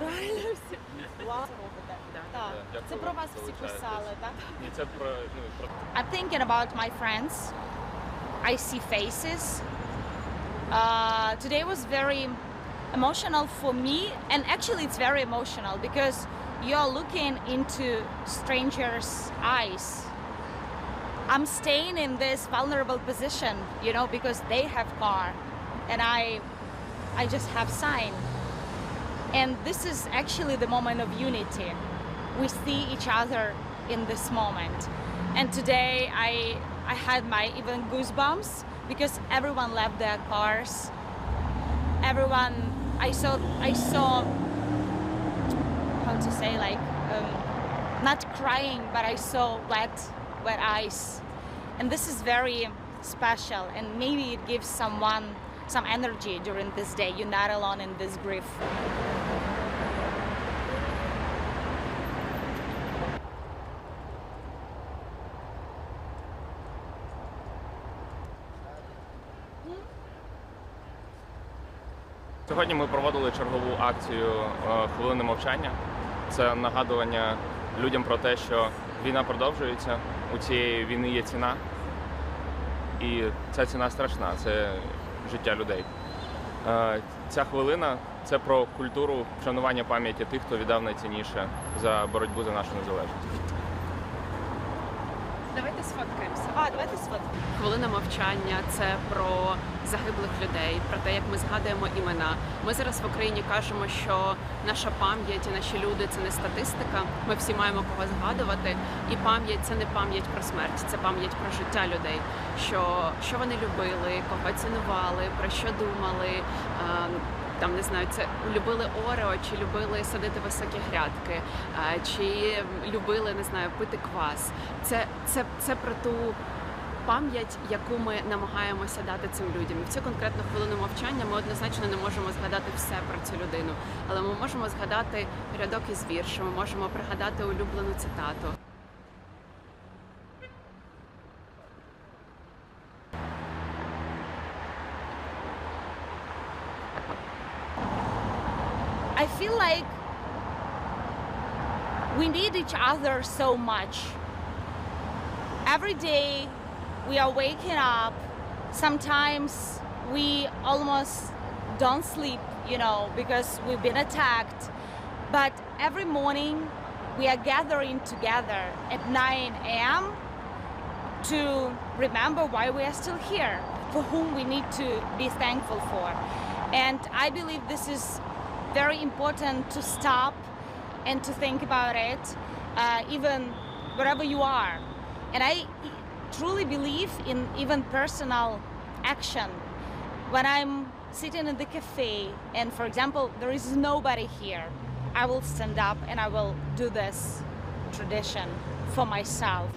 Реально все. Так. Це про вас всі писали, так? I'm thinking about my friends. I see faces. Uh, today was very emotional for me and actually it's very emotional because you're looking into strangers' eyes I'm staying in this vulnerable position, you know, because they have car, and I, I just have sign. And this is actually the moment of unity. We see each other in this moment. And today I I had my even goosebumps because everyone left their cars. Everyone I saw I saw how to say like um, not crying but I saw wet wet eyes. And this is very special and maybe it gives someone some energy during this day. You're not alone in this grief. Сьогодні ми проводили чергову акцію е, хвилини мовчання. Це нагадування людям про те, що війна продовжується. У цієї війни є ціна, і ця ціна страшна це життя людей. Е, Ця хвилина це про культуру вшанування пам'яті тих, хто віддав найцінніше за боротьбу за нашу незалежність. Давайте сфоткаємося. А, давайте сфоткаємо. Хвилина мовчання це про загиблих людей, про те, як ми згадуємо імена. Ми зараз в Україні кажемо, що наша пам'ять і наші люди це не статистика. Ми всі маємо кого згадувати. І пам'ять це не пам'ять про смерть, це пам'ять про життя людей. Що, що вони любили, кого цінували, про що думали. Там не знаю, це любили орео, чи любили садити високі грядки, чи любили не знаю пити квас. Це, це, це про ту пам'ять, яку ми намагаємося дати цим людям. І в цю конкретну хвилину мовчання ми однозначно не можемо згадати все про цю людину, але ми можемо згадати рядок із віршу, ми можемо пригадати улюблену цитату. I feel like we need each other so much. Every day we are waking up. Sometimes we almost don't sleep, you know, because we've been attacked. But every morning we are gathering together at 9 a.m. to remember why we are still here, for whom we need to be thankful for. And I believe this is very important to stop and to think about it, uh, even wherever you are. And I truly believe in even personal action. When I'm sitting in the cafe and, for example, there is nobody here, I will stand up and I will do this tradition for myself.